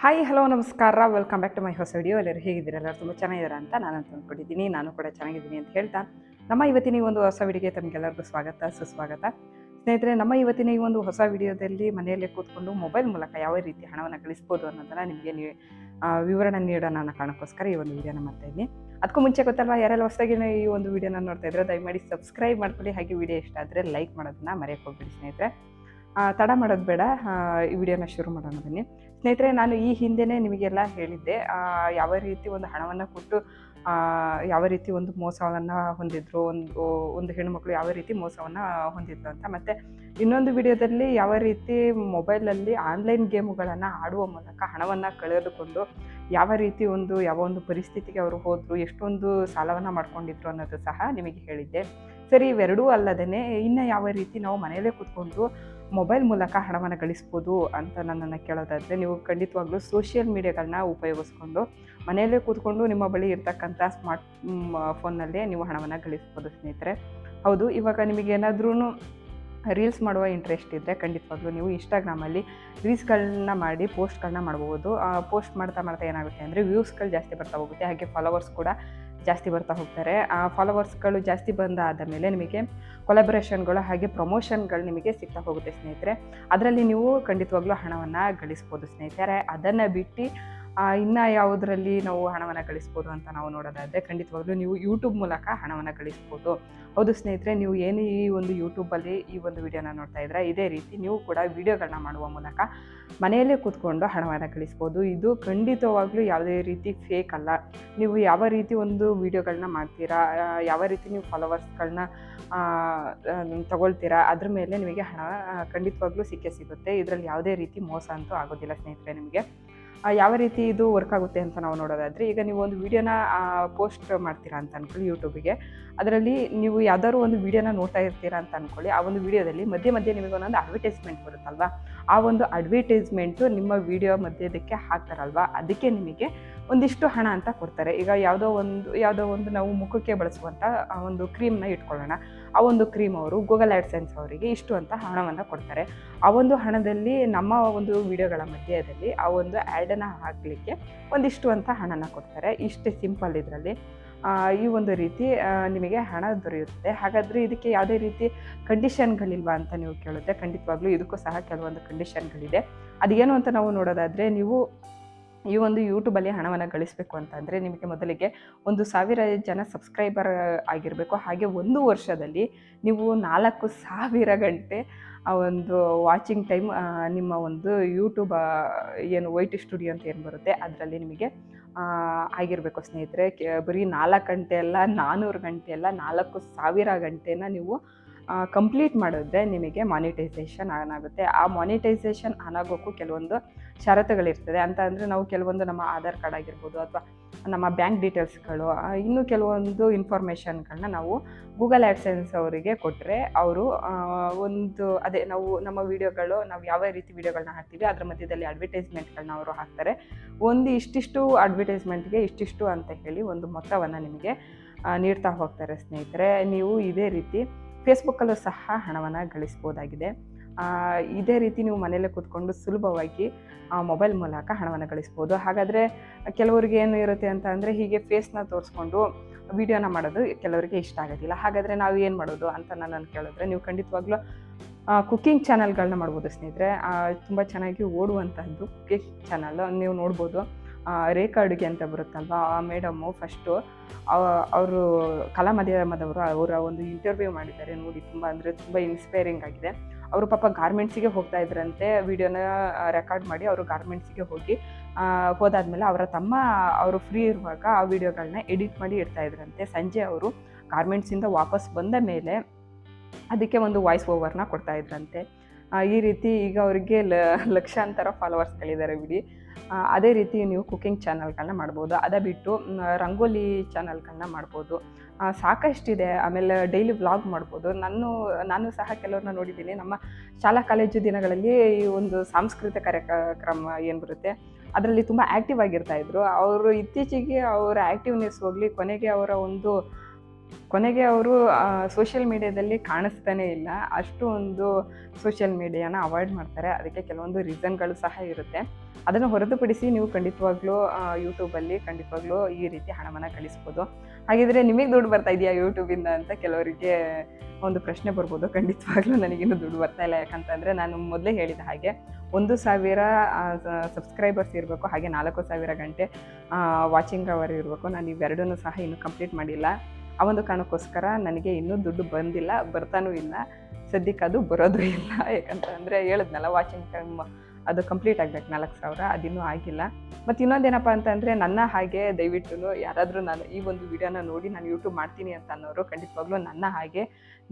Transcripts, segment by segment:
Hi hello ನಮಸ್ಕಾರ. Welcome back to my ಹೊಸ video ಎಲ್ಲರೂ ಹೇಗಿದ್ದೀರಾ? ಎಲ್ಲರೂ ತುಂಬ ಚೆನ್ನಾಗಿದ್ದೀರಾ ಅಂತ ನಾನು ಅಂದ್ಕೊಂಡಿದ್ದೀನಿ. ನಾನು ಕೂಡ ಚೆನ್ನಾಗಿದ್ದೀನಿ ಅಂತ ಹೇಳ್ತಾ. ನಮ್ಮ ಇವತ್ತಿನ ಈ ಒಂದು ಹೊಸ ವಿಡಿಯೋಗೆ ತಮಗೆಲ್ಲರಿಗೂ ಸ್ವಾಗತ, ಸುಸ್ವಾಗತ. ಸ್ನೇಹಿತರೆ, ನಮ್ಮ ಇವತ್ತಿನ ಈ ಒಂದು ಹೊಸ ವಿಡಿಯೋದಲ್ಲಿ ಮನೆಯಲ್ಲೇ ಕೂತ್ಕೊಂಡು ಮೊಬೈಲ್ ಮೂಲಕ ಯಾವ ರೀತಿ ಹಣವನ್ನು ಗಳಿಸ್ಬೋದು ಅನ್ನೋದನ್ನು ನಿಮಗೆ ವಿವರಣೆ ನೀಡೋಣ ಅನ್ನೋ ಕಾರಣಕ್ಕೋಸ್ಕರ ಈ ಒಂದು ವಿಡಿಯೋನ ಮಾಡ್ತಾ ಇದ್ದೀನಿ. ಅದಕ್ಕೂ ಮುಂಚೆ ಗೊತ್ತಲ್ವಾ, ಯಾರೆಲ್ಲ ಹೊಸದಾಗಿ ಈ ಒಂದು ವಿಡಿಯೋನ ನೋಡ್ತಾ ಇದ್ರೆ, ದಯಮಾಡಿ ಸಬ್ಸ್ಕ್ರೈಬ್ ಮಾಡ್ಕೊಳ್ಳಿ. ಹಾಗೆ ವಿಡಿಯೋ ಇಷ್ಟ ಆದರೆ ಲೈಕ್ ಮಾಡೋದನ್ನ ಮರೆಯೋಕ್ಕೆ ಹೋಗ್ಬೇಡಿ ಸ್ನೇಹಿತರೆ. ತಡ ಮಾಡೋದು ಬೇಡ. ಈ ವಿಡಿಯೋನ ಶುರು ಮಾಡೋಣ ಬನ್ನಿ. ಸ್ನೇಹಿತರೆ, ನಾನು ಈ ಹಿಂದೆನೇ ನಿಮಗೆಲ್ಲ ಹೇಳಿದ್ದೆ. ಯಾವ ರೀತಿ ಒಂದು ಹಣವನ್ನು ಕೊಟ್ಟು ಯಾವ ರೀತಿ ಒಂದು ಮೋಸವನ್ನು ಹೊಂದಿದ್ರು, ಒಂದು ಒಂದು ಹೆಣ್ಣುಮಕ್ಳು ಯಾವ ರೀತಿ ಮೋಸವನ್ನು ಹೊಂದಿದ್ರು ಅಂತ. ಮತ್ತು ಇನ್ನೊಂದು ವಿಡಿಯೋದಲ್ಲಿ ಯಾವ ರೀತಿ ಮೊಬೈಲಲ್ಲಿ ಆನ್ಲೈನ್ ಗೇಮುಗಳನ್ನು ಆಡುವ ಮೂಲಕ ಹಣವನ್ನು ಕಳೆದುಕೊಂಡು, ಯಾವ ರೀತಿ ಒಂದು, ಯಾವ ಒಂದು ಪರಿಸ್ಥಿತಿಗೆ ಅವರು ಹೋದರು, ಎಷ್ಟೊಂದು ಸಾಲವನ್ನು ಮಾಡ್ಕೊಂಡಿದ್ರು ಅನ್ನೋದು ಸಹ ನಿಮಗೆ ಹೇಳಿದ್ದೆ. ಸರಿ, ಇವೆರಡೂ ಅಲ್ಲದೇ ಇನ್ನು ಯಾವ ರೀತಿ ನಾವು ಮನೆಯಲ್ಲೇ ಕೂತ್ಕೊಂಡು ಮೊಬೈಲ್ ಮೂಲಕ ಹಣವನ್ನು ಗಳಿಸ್ಬೋದು ಅಂತ ನನ್ನನ್ನು ಕೇಳೋದಾದರೆ, ನೀವು ಖಂಡಿತವಾಗ್ಲೂ ಸೋಷಿಯಲ್ ಮೀಡಿಯಾಗಳನ್ನ ಉಪಯೋಗಿಸ್ಕೊಂಡು, ಮನೆಯಲ್ಲೇ ಕೂತ್ಕೊಂಡು ನಿಮ್ಮ ಬಳಿ ಇರ್ತಕ್ಕಂಥ ಸ್ಮಾರ್ಟ್ ಫೋನ್ನಲ್ಲೇ ನೀವು ಹಣವನ್ನು ಗಳಿಸ್ಬೋದು ಸ್ನೇಹಿತರೆ. ಹೌದು, ಇವಾಗ ನಿಮಗೇನಾದ್ರೂ ರೀಲ್ಸ್ ಮಾಡುವ ಇಂಟ್ರೆಸ್ಟ್ ಇದ್ದರೆ ಖಂಡಿತವಾಗ್ಲೂ ನೀವು ಇನ್ಸ್ಟಾಗ್ರಾಮಲ್ಲಿ ರೀಲ್ಸ್ಗಳನ್ನ ಮಾಡಿ ಪೋಸ್ಟ್ಗಳನ್ನ ಮಾಡ್ಬೋದು. ಪೋಸ್ಟ್ ಮಾಡ್ತಾ ಮಾಡ್ತಾ ಏನಾಗುತ್ತೆ ಅಂದರೆ, ವ್ಯೂಸ್ಗಳು ಜಾಸ್ತಿ ಬರ್ತಾ ಹೋಗುತ್ತೆ. ಹಾಗೆ ಫಾಲೋವರ್ಸ್ ಕೂಡ ಜಾಸ್ತಿ ಬರ್ತಾ ಹೋಗ್ತಾರೆ. ಆ ಫಾಲೋವರ್ಸ್ಗಳು ಜಾಸ್ತಿ ಬಂದಾದ ಮೇಲೆ ನಿಮಗೆ ಕೊಲಾಬ್ರೇಷನ್ಗಳು ಹಾಗೆ ಪ್ರಮೋಷನ್ಗಳು ನಿಮಗೆ ಸಿಗ್ತಾ ಹೋಗುತ್ತೆ ಸ್ನೇಹಿತರೆ. ಅದರಲ್ಲಿ ನೀವು ಖಂಡಿತವಾಗ್ಲೂ ಹಣವನ್ನು ಗಳಿಸ್ಬೋದು ಸ್ನೇಹಿತರೆ. ಅದನ್ನು ಬಿಟ್ಟು ಇನ್ನು ಯಾವುದರಲ್ಲಿ ನಾವು ಹಣವನ್ನು ಗಳಿಸ್ಬೋದು ಅಂತ ನಾವು ನೋಡೋದಾದರೆ ಖಂಡಿತವಾಗ್ಲೂ ನೀವು ಯೂಟ್ಯೂಬ್ ಮೂಲಕ ಹಣವನ್ನು ಗಳಿಸ್ಬೋದು ಹೌದು ಸ್ನೇಹಿತರೆ, ನೀವು ಏನು ಈ ಒಂದು ಯೂಟ್ಯೂಬಲ್ಲಿ ಈ ಒಂದು ವಿಡಿಯೋನ ನೋಡ್ತಾ ಇದ್ರೆ ಇದೇ ರೀತಿ ನೀವು ಕೂಡ ವಿಡಿಯೋಗಳನ್ನ ಮಾಡುವ ಮೂಲಕ ಮನೆಯಲ್ಲೇ ಕೂತ್ಕೊಂಡು ಹಣವನ್ನು ಗಳಿಸ್ಬೋದು ಇದು ಖಂಡಿತವಾಗ್ಲೂ ಯಾವುದೇ ರೀತಿ ಫೇಕ್ ಅಲ್ಲ. ನೀವು ಯಾವ ರೀತಿ ಒಂದು ವಿಡಿಯೋಗಳನ್ನ ಮಾಡ್ತೀರಾ ಯಾವ ರೀತಿ ನೀವು ಫಾಲೋವರ್ಸ್ಗಳನ್ನ ತಗೊಳ್ತೀರಾ, ಅದ್ರ ಮೇಲೆ ನಿಮಗೆ ಹಣ ಖಂಡಿತವಾಗ್ಲೂ ಸಿಕ್ಕೇ ಸಿಗುತ್ತೆ. ಇದರಲ್ಲಿ ಯಾವುದೇ ರೀತಿ ಮೋಸ ಅಂತೂ ಆಗೋದಿಲ್ಲ ಸ್ನೇಹಿತರೆ ನಿಮಗೆ. ಯಾವ ರೀತಿ ಇದು ವರ್ಕ್ ಆಗುತ್ತೆ ಅಂತ ನಾವು ನೋಡೋದಾದರೆ, ಈಗ ನೀವು ಒಂದು ವಿಡಿಯೋನ ಪೋಸ್ಟ್ ಮಾಡ್ತೀರಾ ಅಂತ ಅಂದ್ಕೊಳ್ಳಿ ಯೂಟ್ಯೂಬಿಗೆ ಅದರಲ್ಲಿ ನೀವು ಯಾವ್ದಾದ್ರು ಒಂದು ವಿಡಿಯೋನ ನೋಡ್ತಾ ಇರ್ತೀರಾ ಅಂತ ಅನ್ಕೊಳ್ಳಿ. ಆ ಒಂದು ವಿಡಿಯೋದಲ್ಲಿ ಮಧ್ಯೆ ಮಧ್ಯೆ ನಿಮಗೆ ಒಂದೊಂದು ಅಡ್ವರ್ಟೈಸ್ಮೆಂಟ್ ಬರುತ್ತಲ್ವಾ? ಆ ಒಂದು ಅಡ್ವರ್ಟೈಸ್ಮೆಂಟು ನಿಮ್ಮ ವಿಡಿಯೋ ಮಧ್ಯದಕ್ಕೆ ಹಾಕ್ತಾರಲ್ವಾ? ಅದಕ್ಕೆ ನಿಮಗೆ ಒಂದಿಷ್ಟು ಹಣ ಅಂತ ಕೊಡ್ತಾರೆ. ಈಗ ಯಾವುದೋ ಒಂದು ಯಾವುದೋ ಒಂದು ನಾವು ಮುಖಕ್ಕೆ ಬಳಸುವಂಥ ಆ ಒಂದು ಕ್ರೀಮ್ನ ಇಟ್ಕೊಳ್ಳೋಣ. ಆ ಒಂದು ಕ್ರೀಮ್ ಅವರು ಗೂಗಲ್ ಆ್ಯಡ್ಸೆನ್ಸ್ ಅವರಿಗೆ ಇಷ್ಟು ಅಂತ ಹಣವನ್ನು ಕೊಡ್ತಾರೆ. ಆ ಒಂದು ಹಣದಲ್ಲಿ ನಮ್ಮ ಒಂದು ವಿಡಿಯೋಗಳ ಮಧ್ಯದಲ್ಲಿ ಆ ಒಂದು ಆ್ಯಡನ್ನು ಹಾಕಲಿಕ್ಕೆ ಒಂದಿಷ್ಟು ಅಂತ ಹಣನ ಕೊಡ್ತಾರೆ. ಇಷ್ಟೇ ಸಿಂಪಲ್ ಇದರಲ್ಲಿ. ಈ ಒಂದು ರೀತಿ ನಿಮಗೆ ಹಣ ದೊರೆಯುತ್ತದೆ. ಹಾಗಾದರೆ ಇದಕ್ಕೆ ಯಾವುದೇ ರೀತಿ ಕಂಡೀಷನ್ಗಳಿಲ್ವಾ ಅಂತ ನೀವು ಕೇಳುತ್ತೆ. ಖಂಡಿತವಾಗ್ಲೂ ಇದಕ್ಕೂ ಸಹ ಕೆಲವೊಂದು ಕಂಡೀಷನ್ಗಳಿದೆ ಅದೇನು ಅಂತ ನಾವು ನೋಡೋದಾದರೆ ನೀವು ಈ ಒಂದು ಯೂಟ್ಯೂಬಲ್ಲಿ ಹಣವನ್ನು ಗಳಿಸಬೇಕು ಅಂತಂದರೆ ನಿಮಗೆ ಮೊದಲಿಗೆ ಒಂದು ಸಾವಿರ ಜನ ಸಬ್ಸ್ಕ್ರೈಬರ್ ಆಗಿರಬೇಕು. ಹಾಗೆ ಒಂದು ವರ್ಷದಲ್ಲಿ ನೀವು ನಾಲ್ಕು ಸಾವಿರ ಗಂಟೆ ಆ ಒಂದು ವಾಚಿಂಗ್ ಟೈಮ್ ನಿಮ್ಮ ಒಂದು ಯೂಟ್ಯೂಬ್ ಏನು ವೈಟ್ ಸ್ಟುಡಿಯೋ ಅಂತ ಏನು ಬರುತ್ತೆ, ಅದರಲ್ಲಿ ನಿಮಗೆ ಆಗಿರಬೇಕು ಸ್ನೇಹಿತರೆ. ಬರೀ ನಾಲ್ಕು ಗಂಟೆ ಅಲ್ಲ ನಾನ್ನೂರು ಗಂಟೆ ಅಲ್ಲ, ನಾಲ್ಕು ಸಾವಿರ ಗಂಟೆನ ನೀವು ಕಂಪ್ಲೀಟ್ ಮಾಡಿದ್ರೆ ನಿಮಗೆ ಮಾನಿಟೈಸೇಷನ್ ಆನ್ ಆಗುತ್ತೆ ಆ ಮಾನಿಟೈಸೇಷನ್ ಆನ್ ಆಗೋಕ್ಕೂ ಕೆಲವೊಂದು ಷರತ್ತುಗಳಿರ್ತದೆ. ಅಂತ ಅಂದರೆ ನಾವು ಕೆಲವೊಂದು ನಮ್ಮ ಆಧಾರ್ ಕಾರ್ಡ್ ಆಗಿರ್ಬೋದು ಅಥವಾ ನಮ್ಮ ಬ್ಯಾಂಕ್ ಡೀಟೇಲ್ಸ್ಗಳು ಇನ್ನೂ ಕೆಲವೊಂದು ಇನ್ಫಾರ್ಮೇಷನ್ಗಳನ್ನ ನಾವು ಗೂಗಲ್ ಆ್ಯಡ್ಸೆನ್ಸ್ ಅವರಿಗೆ ಕೊಟ್ಟರೆ ಅವರು ಒಂದು ಅದೇ ನಾವು ನಮ್ಮ ವೀಡಿಯೋಗಳು ನಾವು ಯಾವ ರೀತಿ ವೀಡಿಯೋಗಳನ್ನ ಹಾಕ್ತೀವಿ, ಅದರ ಮಧ್ಯದಲ್ಲಿ ಅಡ್ವರ್ಟೈಸ್ಮೆಂಟ್ಗಳನ್ನ ಅವರು ಹಾಕ್ತಾರೆ. ಒಂದು ಇಷ್ಟಿಷ್ಟು ಅಡ್ವರ್ಟೈಸ್ಮೆಂಟ್ಗೆ ಇಷ್ಟಿಷ್ಟು ಅಂತ ಹೇಳಿ ಒಂದು ಮೊತ್ತವನ್ನು ನಿಮಗೆ ನೀಡ್ತಾ ಹೋಗ್ತಾರೆ ಸ್ನೇಹಿತರೆ. ನೀವು ಇದೇ ರೀತಿ ಫೇಸ್ಬುಕ್ಕಲ್ಲೂ ಸಹ ಹಣವನ್ನು ಗಳಿಸ್ಬೋದಾಗಿದೆ. ಇದೇ ರೀತಿ ನೀವು ಮನೆಯಲ್ಲೇ ಕೂತ್ಕೊಂಡು ಸುಲಭವಾಗಿ ಮೊಬೈಲ್ ಮೂಲಕ ಹಣವನ್ನು ಗಳಿಸ್ಬೋದು. ಹಾಗಾದರೆ ಕೆಲವರಿಗೆ ಏನು ಇರುತ್ತೆ ಅಂತ ಅಂದರೆ ಹೀಗೆ ಫೇಸ್ನ ತೋರಿಸ್ಕೊಂಡು ವಿಡಿಯೋನ ಮಾಡೋದು ಕೆಲವರಿಗೆ ಇಷ್ಟ ಆಗೋದಿಲ್ಲ. ಹಾಗಾದರೆ ನಾವು ಏನು ಮಾಡೋದು ಅಂತ ನನ್ನನ್ನು ಕೇಳಿದ್ರೆ ನೀವು ಖಂಡಿತವಾಗ್ಲೂ ಕುಕ್ಕಿಂಗ್ ಚಾನಲ್ಗಳನ್ನ ಮಾಡ್ಬೋದು ಸ್ನೇಹಿತರೆ. ತುಂಬ ಚೆನ್ನಾಗಿ ಓಡುವಂಥದ್ದು ಕುಕ್ಕಿಂಗ್ ಚಾನಲ್ ನೀವು ನೋಡ್ಬೋದು. ರೇಖಾ ಅಡುಗೆ ಅಂತ ಬರುತ್ತಲ್ವ? ಆ ಮೇಡಮ್ಮು ಫಸ್ಟು ಅವರು ಕಲಾ ಮಧ್ಯಮದವರು, ಅವರ ಒಂದು ಇಂಟರ್ವ್ಯೂ ಮಾಡಿದ್ದಾರೆ ನೋಡಿ, ತುಂಬ ಅಂದರೆ ತುಂಬ ಇನ್ಸ್ಪೈರಿಂಗ್ ಆಗಿದೆ. ಅವರು ಪಾಪ ಗಾರ್ಮೆಂಟ್ಸಿಗೆ ಹೋಗ್ತಾ ಇದ್ರಂತೆ ವಿಡಿಯೋನ ರೆಕಾರ್ಡ್ ಮಾಡಿ ಅವರು ಗಾರ್ಮೆಂಟ್ಸಿಗೆ ಹೋಗಿ ಹೋದಾದ್ಮೇಲೆ ಅವರ ತಮ್ಮ, ಅವರು ಫ್ರೀ ಇರುವಾಗ ಆ ವಿಡಿಯೋಗಳನ್ನ ಎಡಿಟ್ ಮಾಡಿ ಇಡ್ತಾ ಇದ್ರಂತೆ. ಸಂಜೆ ಅವರು ಗಾರ್ಮೆಂಟ್ಸಿಂದ ವಾಪಸ್ ಬಂದ ಮೇಲೆ ಅದಕ್ಕೆ ಒಂದು ವಾಯ್ಸ್ ಓವರ್ನ ಕೊಡ್ತಾ ಇದ್ರಂತೆ. ಈ ರೀತಿ ಈಗ ಅವರಿಗೆ ಲಕ್ಷಾಂತರ ಫಾಲೋವರ್ಸ್ಗಳಿದ್ದಾರೆ ಬಿಡಿ. ಅದೇ ರೀತಿ ನೀವು ಕುಕ್ಕಿಂಗ್ ಚಾನಲ್ಗಳನ್ನ ಮಾಡ್ಬೋದು. ಅದೇ ಬಿಟ್ಟು ರಂಗೋಲಿ ಚಾನಲ್ಗಳನ್ನ ಮಾಡ್ಬೋದು. ಸಾಕಷ್ಟಿದೆ. ಆಮೇಲೆ ಡೈಲಿ ವ್ಲಾಗ್ ಮಾಡ್ಬೋದು. ನಾನು ನಾನು ಸಹ ಕೆಲವ್ರನ್ನ ನೋಡಿದ್ದೀನಿ. ನಮ್ಮ ಶಾಲಾ ಕಾಲೇಜು ದಿನಗಳಲ್ಲಿ ಈ ಒಂದು ಸಾಂಸ್ಕೃತಿಕ ಕಾರ್ಯಕ್ರಮ ಏನು ಬರುತ್ತೆ, ಅದರಲ್ಲಿ ತುಂಬ ಆ್ಯಕ್ಟಿವ್ ಆಗಿರ್ತಾಯಿದ್ರು ಅವರು ಇತ್ತೀಚೆಗೆ ಅವರ ಆ್ಯಕ್ಟಿವ್ನೆಸ್ ಹೋಗಲಿ, ಕೊನೆಗೆ ಅವರ ಒಂದು ಕೊನೆಗೆ ಅವರು ಸೋಷಿಯಲ್ ಮೀಡಿಯಾದಲ್ಲಿ ಕಾಣಿಸ್ತಾನೆ ಇಲ್ಲ. ಅಷ್ಟು ಒಂದು ಸೋಷಿಯಲ್ ಮೀಡಿಯಾನ ಅವಾಯ್ಡ್ ಮಾಡ್ತಾರೆ. ಅದಕ್ಕೆ ಕೆಲವೊಂದು ರೀಸನ್ಗಳು ಸಹ ಇರುತ್ತೆ. ಅದನ್ನು ಹೊರತುಪಡಿಸಿ ನೀವು ಖಂಡಿತವಾಗ್ಲೂ ಯೂಟ್ಯೂಬಲ್ಲಿ ಖಂಡಿತವಾಗ್ಲೂ ಈ ರೀತಿ ಹಣವನ್ನು ಕಳಿಸ್ಬೋದು. ಹಾಗಿದ್ರೆ ನಿಮಗೆ ದುಡ್ಡು ಬರ್ತಾ ಇದೆಯಾ ಯೂಟ್ಯೂಬಿಂದ ಅಂತ ಕೆಲವರಿಗೆ ಒಂದು ಪ್ರಶ್ನೆ ಬರ್ಬೋದು. ಖಂಡಿತವಾಗ್ಲೂ ನನಗಿನ್ನೂ ದುಡ್ಡು ಬರ್ತಾ ಇಲ್ಲ. ಯಾಕಂತಂದರೆ ನಾನು ಮೊದಲೇ ಹೇಳಿದ ಹಾಗೆ ಒಂದು ಸಾವಿರ ಸಬ್ಸ್ಕ್ರೈಬರ್ಸ್ ಇರಬೇಕು, ಹಾಗೆ ನಾಲ್ಕು ಸಾವಿರ ಗಂಟೆ ವಾಚಿಂಗ್ ಅವರ್ ಇರಬೇಕು. ನಾನು ಇವೆರಡನ್ನೂ ಸಹ ಇನ್ನೂ ಕಂಪ್ಲೀಟ್ ಮಾಡಿಲ್ಲ. ಆ ಒಂದು ಕಾರಣಕ್ಕೋಸ್ಕರ ನನಗೆ ಇನ್ನೂ ದುಡ್ಡು ಬಂದಿಲ್ಲ, ಬರ್ತಾನೂ ಇಲ್ಲ. ಸದ್ಯಕ್ಕೆ ಅದು ಬರೋದು ಇಲ್ಲ. ಯಾಕಂತಂದರೆ ಹೇಳಿದ್ನಲ್ಲ ವಾಚಿಂಗ್ ಟೈಮ್ ಅದು ಕಂಪ್ಲೀಟ್ ಆಗ್ಬೇಕು, ನಾಲ್ಕು ಸಾವಿರ, ಅದಿನ್ನೂ ಆಗಿಲ್ಲ. ಮತ್ತು ಇನ್ನೊಂದೇನಪ್ಪ ಅಂತಂದರೆ ನನ್ನ ಹಾಗೆ ದಯವಿಟ್ಟು ಯಾರಾದರೂ ನಾನು ಈ ಒಂದು ವಿಡಿಯೋನ ನೋಡಿ ನಾನು ಯೂಟ್ಯೂಬ್ ಮಾಡ್ತೀನಿ ಅಂತ ಅನ್ನೋರು ಖಂಡಿತವಾಗ್ಲೂ ನನ್ನ ಹಾಗೆ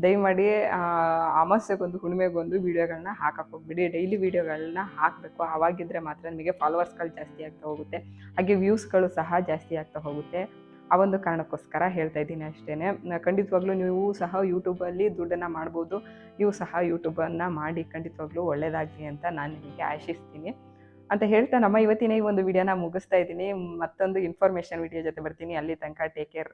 ದಯಮಾಡಿ ಅಮಾಸ್ಯೆಗೊಂದು ಹುಣ್ಮೆಗೊಂದು ವೀಡಿಯೋಗಳನ್ನ ಹಾಕಕ್ಕೆ ಹೋಗ್ಬಿಡಿ. ಡೈಲಿ ವೀಡಿಯೋಗಳನ್ನ ಹಾಕಬೇಕು. ಆವಾಗಿದ್ದರೆ ಮಾತ್ರ ನಿಮಗೆ ಫಾಲೋವರ್ಸ್ಗಳು ಜಾಸ್ತಿ ಆಗ್ತಾ ಹೋಗುತ್ತೆ. ಹಾಗೆ ವ್ಯೂಸ್ಗಳು ಸಹ ಜಾಸ್ತಿ ಆಗ್ತಾ ಹೋಗುತ್ತೆ. ಆ ಒಂದು ಕಾರಣಕ್ಕೋಸ್ಕರ ಹೇಳ್ತಾ ಇದ್ದೀನಿ ಅಷ್ಟೇ ಖಂಡಿತವಾಗ್ಲೂ ನೀವು ಸಹ ಯೂಟ್ಯೂಬಲ್ಲಿ ದುಡ್ಡನ್ನು ಮಾಡ್ಬೋದು. ನೀವು ಸಹ ಯೂಟ್ಯೂಬನ್ನು ಮಾಡಿ ಖಂಡಿತವಾಗ್ಲೂ ಒಳ್ಳೆಯದಾಗಲಿ ಅಂತ ನಾನು ನಿಮಗೆ ಆಶಿಸ್ತೀನಿ. ಅಂತ ಹೇಳ್ತಾ ನಮ್ಮ ಇವತ್ತಿನ ಈ ಒಂದು ವಿಡಿಯೋನ ಮುಗಿಸ್ತಾ ಇದ್ದೀನಿ. ಮತ್ತೊಂದು ಇನ್ಫಾರ್ಮೇಷನ್ ವಿಡಿಯೋ ಜೊತೆ ಬರ್ತೀನಿ. ಅಲ್ಲಿ ತನಕ ಟೇಕ್ ಕೇರ್